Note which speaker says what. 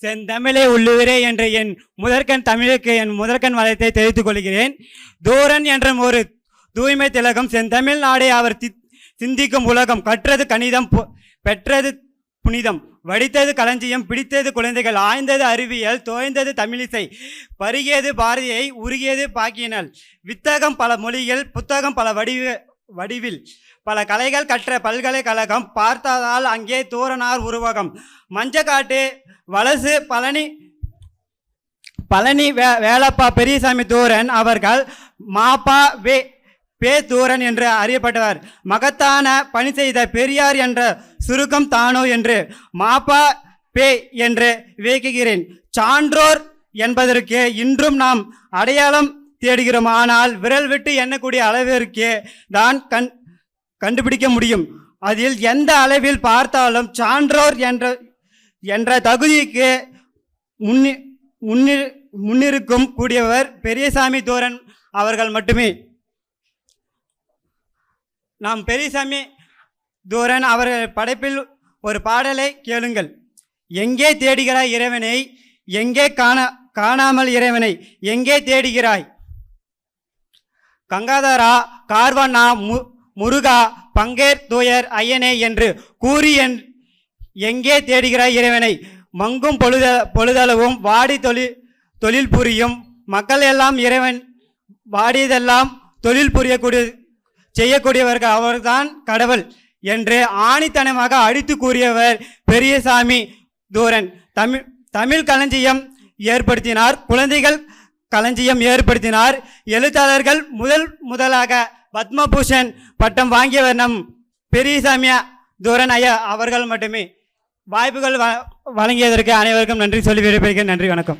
Speaker 1: செந்தமிழே உள்ளுவரே என்ற என் முதற்கண் தமிழுக்கு என் முதற்கண் வளத்தை தெரிவித்துக் கொள்கிறேன். தூரன் என்ற ஒரு தூய்மை திலகம் செந்தமிழ் நாடே அவர் தி- சிந்திக்கும் உலகம். கற்றது கணிதம் பெற்றது புனிதம். வடித்தது களஞ்சியம் பிடித்தது குழந்தைகள். ஆய்ந்தது அறிவியல் தோய்ந்தது தமிழிசை. பருகியது பாரதியை உருகியது பாக்கியினல் வித்தகம் பல மொழிகள் புத்தகம் பல வடிவ வடிவில். பல கலைகள் கற்ற பல்கலைக்கழகம் பார்த்ததால் அங்கே தூரனார் உருவகம். மஞ்சக்காட்டு வலசு பழனி பழனி வே வேலப்பா பெரியசாமி தூரன் அவர்கள் மாப்பா வே பே தூரன் என்று அறியப்பட்டவர். மகத்தான பணி செய்த பெரியார் என்ற சுருக்கம் தானோ என்று மாப்பா பே என்று விவேக்குகிறேன். சான்றோர் என்பதற்கு இன்றும் நாம் அடையாளம் தேடுகிறோம். ஆனால் விரல் விட்டு எண்ணக்கூடிய அளவிற்கு தான் கண் கண்டுபிடிக்க முடியும். அதில் எந்த அளவில் பார்த்தாலும் சான்றோர் என்ற என்ற தகுதிக்கு முன்னி முன்னி முன்னிருக்கும் கூடியவர் பெரியசாமி தோரன் அவர்கள் மட்டுமே. நாம் பெரியசாமி தூரன் அவர்கள் படைப்பில் ஒரு பாடலை கேளுங்கள். எங்கே தேடுகிறாய் இறைவனை? எங்கே காண காணாமல் இறைவனை? எங்கே தேடுகிறாய்? கங்காதரா கார்வண்ணா மு முருகா பங்கேர் தூயர் ஐயனே என்று கூறி என் எங்கே தேடுகிறாய் இறைவனை? மங்கும் பொழுத பொழுதளவும் வாடி தொழில் தொழில் புரியும் மக்கள் எல்லாம் இறைவன் வாடியதெல்லாம் தொழில் புரியக்கூடிய செய்யக்கூடியவர்கள் அவர்தான் கடவுள் என்று ஆணித்தனமாக அடித்து கூறியவர் பெரியசாமி தூரன். தமிழ் தமிழ் களஞ்சியம் ஏற்படுத்தினார். குழந்தைகள் களஞ்சியம் ஏற்படுத்தினார். எழுத்தாளர்கள் முதல் முதலாக பத்மபூஷன் பட்டம் வாங்கியவர் நம் பெரியசாமிய தூரன் ஐயா அவர்கள் மட்டுமே. வாய்ப்புகள் வ- வழங்கியதற்கு அனைவருக்கும் நன்றி. சொல்லி விடைபெறுகிறேன். நன்றி வணக்கம்.